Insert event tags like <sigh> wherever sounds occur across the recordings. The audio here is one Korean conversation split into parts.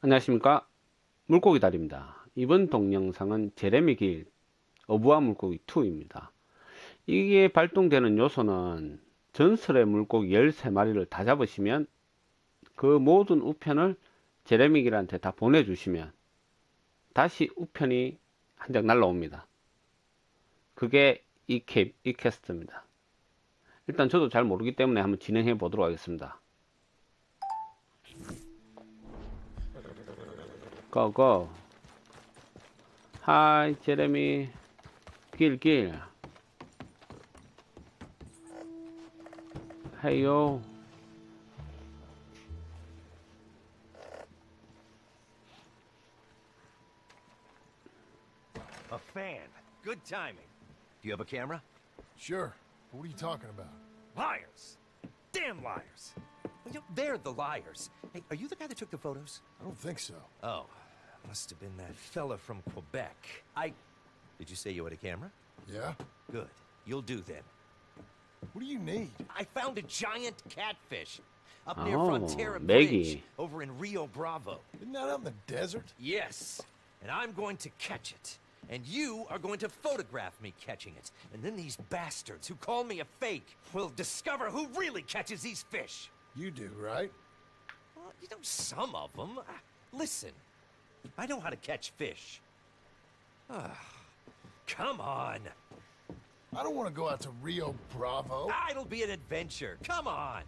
안녕하십니까? 물고기 달입니다. 이번 동영상은 제레미 길 어부와 물고기 2입니다. 이게 발동되는 요소는 전설의 물고기 13마리를 다 잡으시면 그 모든 우편을 제레미 길한테 다 보내주시면 다시 우편이 한 장 날라옵니다. 그게 이 캡, 이 캐스트입니다. 일단 저도 잘 모르기 때문에 한번 진행해 보도록 하겠습니다 Go, go. Hi, Jeremy. 길, 길. Hey, yo. A fan. Good timing. Do you have a camera? Sure. What are you talking about? Liars. Damn liars. You know, they're the liars. Hey, are you the guy that took the photos? I don't think so. Oh, must have been that fella from Quebec. I. Did you say you had a camera? Yeah? Good. You'll do then. What do you need? I found a giant catfish up near Oh, Frontera Maggie. Bridge over in Rio Bravo. Isn't that out in the desert? Yes, and I'm going to catch it. And you are going to photograph me catching it. And then these bastards who call me a fake will discover who really catches these fish. You do, right? Well, you know, some of them. Ah, listen, I know how to catch fish. Ah, come on. I don't want to go out to Rio Bravo. Ah, It'll be an adventure. Come on.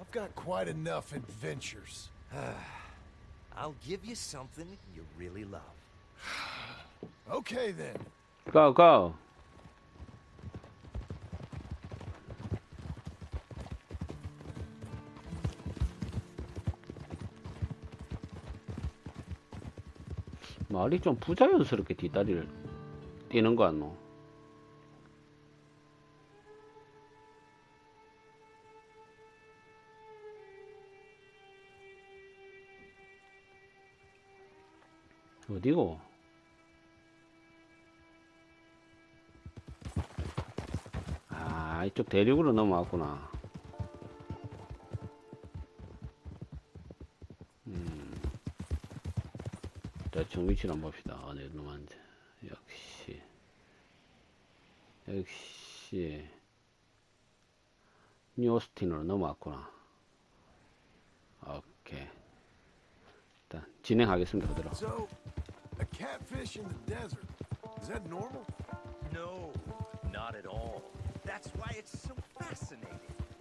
I've got quite enough adventures. <sighs> I'll give you something you really love. <sighs> Okay then. Go, go. 말이 좀 부자연스럽게 뒷다리를 뛰는 거 같노? 어디고? 아, 이쪽 대륙으로 넘어왔구나. 대충 위치를 한번 봅시다. 어느 놈한테. 역시. 역시. 뉴오스틴으로 넘어왔구나. 오케이. 일단, 진행하겠습니다. 그대로. So, a catfish in the desert. Is that normal? No, not at all. That's why it's so fascinating.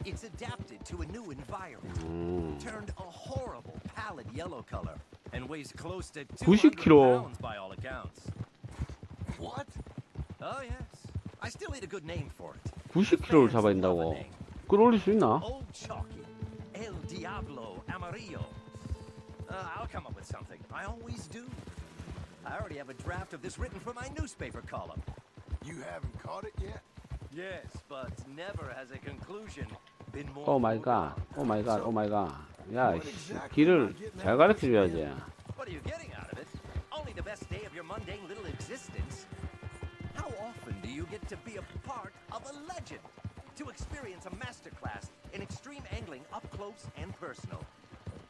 It's adapted to a new environment. 음. Turned a horrible pallid yellow color and weighs close to 90 200 kilo. pounds by all accounts. What? Oh yes, I still need a good name for it. 90kg를 The fans 잡아야 love 된다고. the name. 끌어올릴 수 있나? Old Chalky, El Diablo Amarillo. Uh, I'll come up with something. I always do. I already have a draft of this written for my newspaper column. You haven't caught it yet? Yes, but never has a conclusion been more. 오 마이 갓. 오 마이 갓. 오 마이 갓. 야, What 씨, exactly 길을 am I getting 잘 out 가르쳐 of this, 줘야지. man? What are you getting out of it? Only the best day of your mundane little existence. How often do you get to be a part of a legend? To experience a masterclass in extreme angling up close and personal.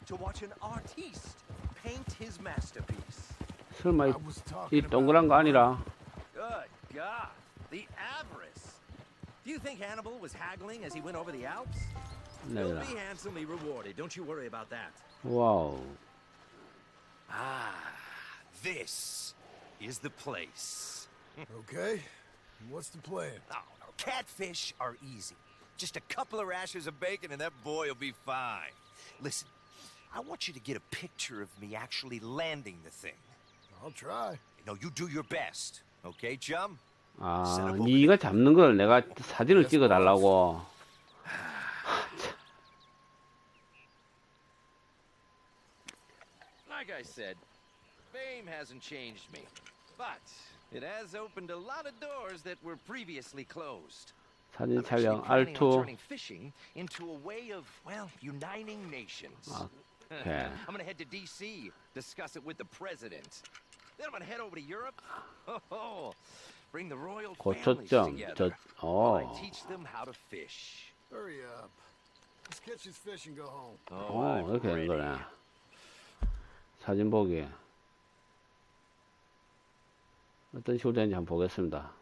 To watch an artiste paint his masterpiece. 설마 이, I was 이 talking 동그란 거 about 아니라? Good God, the avarice. Do you think Hannibal was haggling as he went over the Alps? He'll 내라. be handsomely rewarded. Don't you worry about that. 와우. Ah, this is the place. Okay. What's the plan? Oh, no, catfish are easy. Just a couple of rashers of bacon and that boy will be fine. Listen, I want you to get a picture of me actually landing the thing. I'll try. You know, you do your best. Okay, chum? 아, 네가 잡는 걸 내가 사진을 찍어 달라고. Like I said, fame hasn't changed me. But it has opened a lot of doors that were previously closed. 사진 I'm actually 촬영 planning on R2. turning fishing into a way of, well, uniting nations. Okay. <laughs> I'm gonna head to D.C., discuss it with the president. Then I'm gonna head over to Europe. <laughs> Oh, bring the royal families 고초점. 저, together. While 어. I teach them how to fish. Hurry up. Let's catch this fish and go home. 어, I'm 이렇게 되는 ready. 거네. 사진 보기. 어떤 식으로 되는지 한번 보겠습니다.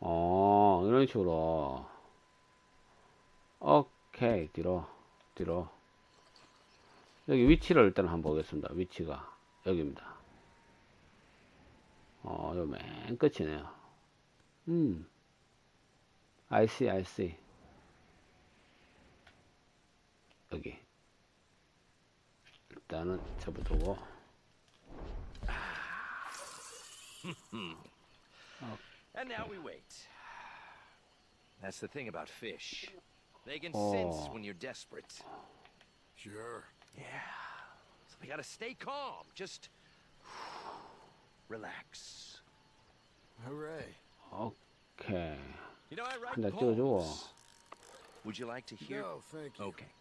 어, 이런 식으로. 오케이, 뒤로, 뒤로. 여기 위치를 일단 한번 보겠습니다. 위치가. 여기입니다. 어, 요맨 끝이네요. 음. I see, I see. 여기. 일단은 접어두고. And now we wait. That's the thing about fish. They can Oh. sense when you're desperate. Sure. Yeah. So we gotta stay calm. Just relax. Hooray. 오케이. You know, I write 한잔 찍어주고. poems. Would you like to hear? No, thank you. Okay.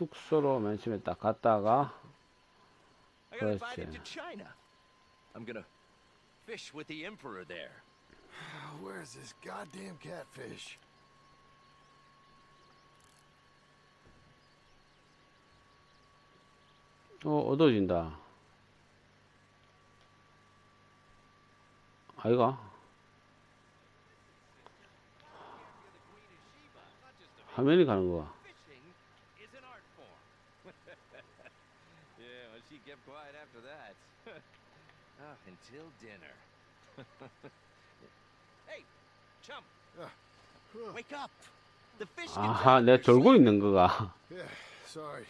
축소로 맨 처음에 딱 갔다가, China. I'm gonna fish with the emperor there. Where's this goddamn catfish? 어, 어두워진다. 아이가? 화면이 가는 거야. She kept quiet after that. Ah, until dinner. hey, chum, wake up. The fish 아하, tell 내 you're 졸고. 있는 거가. Yeah, sorry.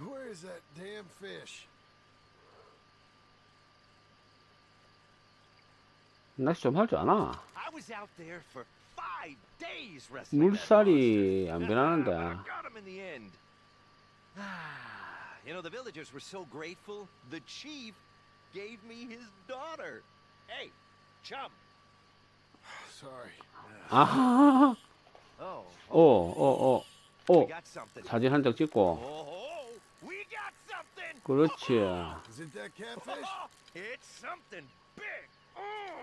Where is that damn fish? 낚시 좀 할 줄 아나? I was out there for five days wrestling that 물살이. 안 변하는데. Ah, you know, the villagers were so grateful. The chief gave me his daughter. Hey, chum. Sorry. 아하, Oh, 오, 오, 오, we 오. got something. 사진 한 장 찍고. Oh. 그렇지.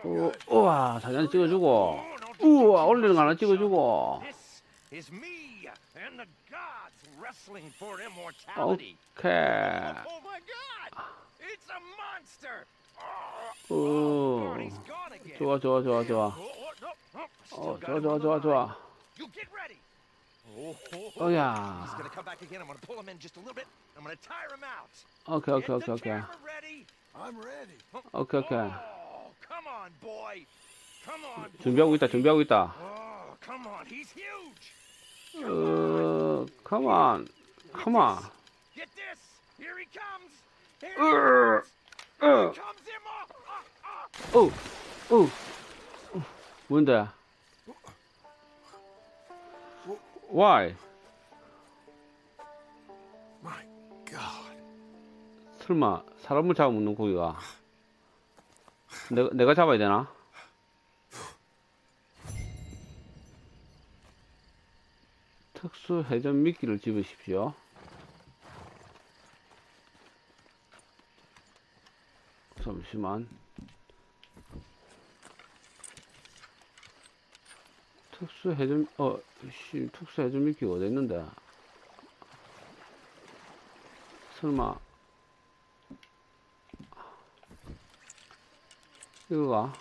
우, 우와, 사진 찍어주고. 우와, 올리는 거 하나 찍어주고. This is me and the gods wrestling for immortality. 오케이. Oh my god! It's a monster! Oh, 오, God, he's gone again. 좋아, 좋아, 좋아, 좋아. Oh, oh, no, no, still 어, got 좋아, him 좋아, on the 좋아, line. 좋아. You get ready. Oh, oh, oh. He's 어야. gonna come back again. I'm gonna pull him in just a little bit. I'm gonna tire him out. 오케이, 오케이, Get 오케이, the 오케이. camera ready. I'm ready. 오케이, 오케이. Oh, come on, boy. Come on. 준비하고 있다, boy. 준비하고 있다. Oh, come on. He's huge. 어, come on. come on. Get this. Here he comes. Here he 으, comes. Oh, oh, oh. 어, 어. 뭔데? Why? My God. 설마 사람을 잡아먹는 고기가 내가, 내가 잡아야 되나? 특수 회전 미끼를 집으십시오. 잠시만. 특수 회전 어, 씨, 특수 회전 미끼가 어디 있는데? 설마 이거가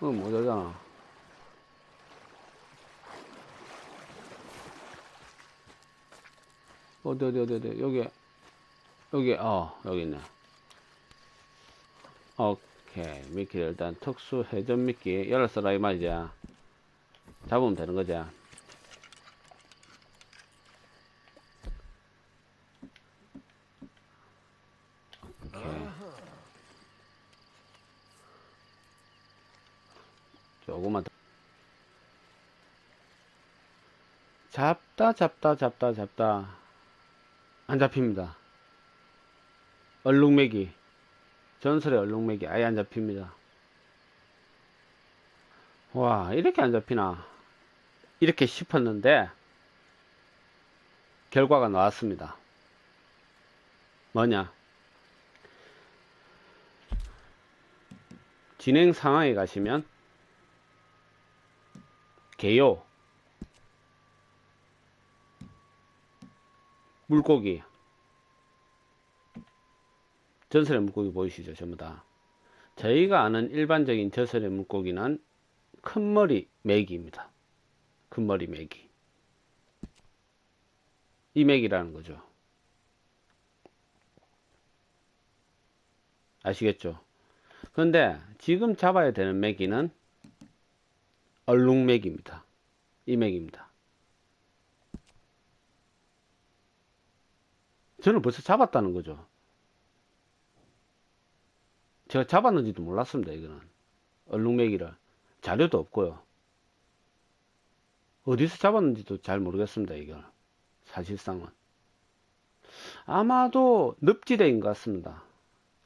그건 모자잖아. 어디 어디 어디 어디? 여기 여기 어 여기 있네. 오케이. 미끼를 일단 특수 회전 미끼 열었어라 이 말이지 잡으면 되는 거지 조금만 더. 잡다, 잡다, 잡다, 잡다. 안 잡힙니다. 얼룩매기. 전설의 얼룩매기. 아예 안 잡힙니다. 와, 이렇게 안 잡히나. 이렇게 싶었는데, 결과가 나왔습니다. 뭐냐? 진행 상황에 가시면 개요? 물고기. 전설의 물고기 보이시죠 전부 다? 저희가 아는 일반적인 전설의 물고기는 큰 머리 메기입니다. 큰 머리 메기. 이 메기라는 거죠. 아시겠죠? 그런데 지금 잡아야 되는 메기는 얼룩메기입니다. 이 맥입니다. 저는 벌써 잡았다는 거죠. 제가 잡았는지도 몰랐습니다. 이거는 얼룩메기를 자료도 없고요. 어디서 잡았는지도 잘 모르겠습니다. 이걸 사실상은 아마도 늪지대인 것 같습니다.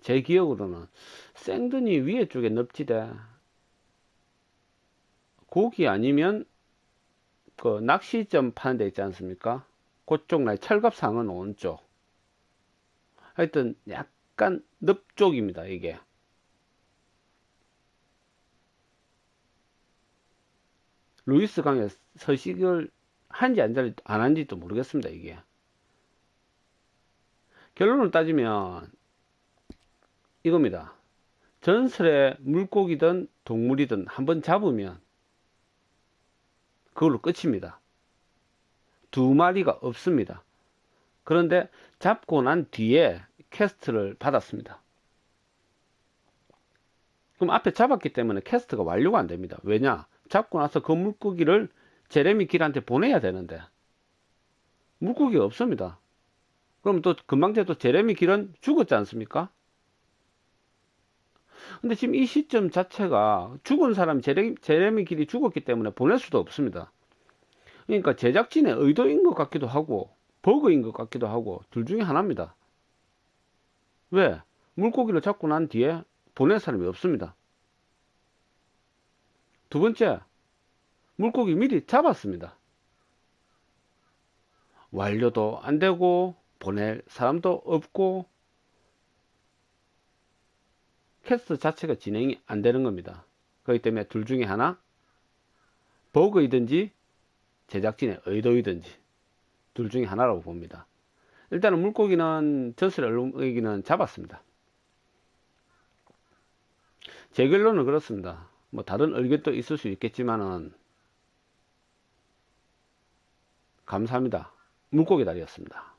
제 기억으로는 생드니 위에 쪽에 늪지대 고기 아니면 그 낚시점 파는 데 있지 않습니까? 그쪽 날 철갑상은 오른쪽 하여튼 약간 늪 쪽입니다 이게. 루이스 강에 서식을 한지 안 한지도 모르겠습니다 이게. 결론을 따지면 이겁니다. 전설의 물고기든 동물이든 한번 잡으면 그걸로 끝입니다. 두 마리가 없습니다. 그런데 잡고 난 뒤에 캐스트를 받았습니다. 그럼 앞에 잡았기 때문에 캐스트가 완료가 안 됩니다. 왜냐? 잡고 나서 그 물고기를 제레미 길한테 보내야 되는데 물고기가 없습니다. 그럼 또 금방 제도 제레미 길은 죽었지 않습니까? 근데 지금 이 시점 자체가 죽은 사람 제레미, 제레미 길이 죽었기 때문에 보낼 수도 없습니다. 그러니까 제작진의 의도인 것 같기도 하고 버그인 것 같기도 하고 둘 중에 하나입니다. 왜? 물고기를 잡고 난 뒤에 보낼 사람이 없습니다. 두 번째, 물고기 미리 잡았습니다. 완료도 안 되고 보낼 사람도 없고 캐스트 자체가 진행이 안 되는 겁니다. 그렇기 때문에 둘 중에 하나 버그이든지 제작진의 의도이든지 둘 중에 하나라고 봅니다. 일단은 물고기는 전설의 얼룩이기는 잡았습니다. 제 결론은 그렇습니다. 뭐 다른 의견도 있을 수 있겠지만은 감사합니다. 물고기 다리였습니다.